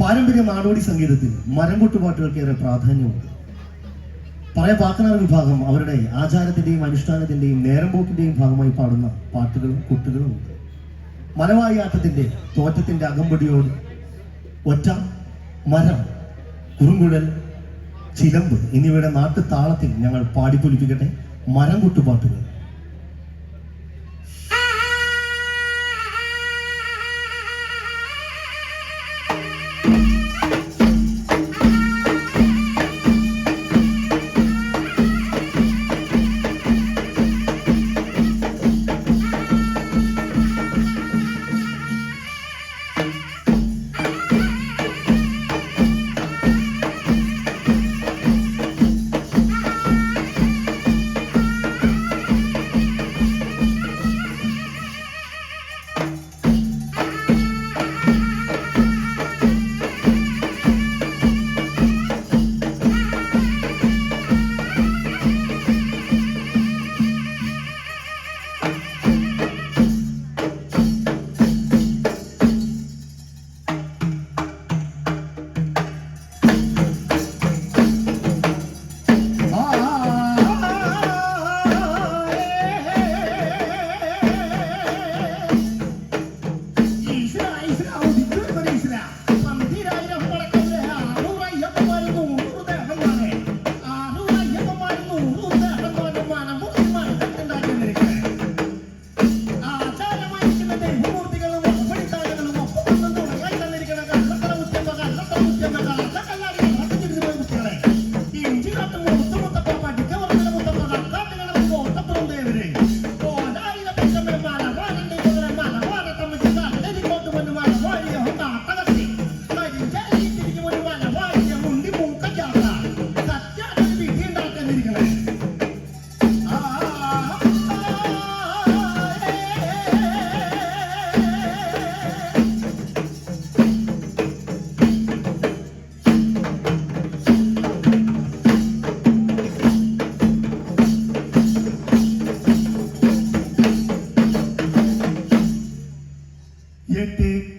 പാരമ്പര്യ നാടോടി സംഗീതത്തിൽ മരംകൊട്ടുപാട്ടുകൾക്കേറെ പ്രാധാന്യമുണ്ട്. പഴയ പാക്കനാർ വിഭാഗം അവരുടെ ആചാരത്തിന്റെയും അനുഷ്ഠാനത്തിന്റെയും നേരമ്പോക്കിന്റെയും ഭാഗമായി പാടുന്ന പാട്ടുകളും കുട്ടുകളും ഉണ്ട്. മലവായാട്ടത്തിന്റെ തോറ്റത്തിന്റെ അകമ്പടിയോട് ഒറ്റ മരം കുറുങ്കുഴൽ ചിലമ്പ് എന്നിവയുടെ നാട്ടു താളത്തിൽ ഞങ്ങൾ പാടിപ്പൊലിപ്പിക്കട്ടെ മരം കൊട്ടുപാട്ടുകൾ Did they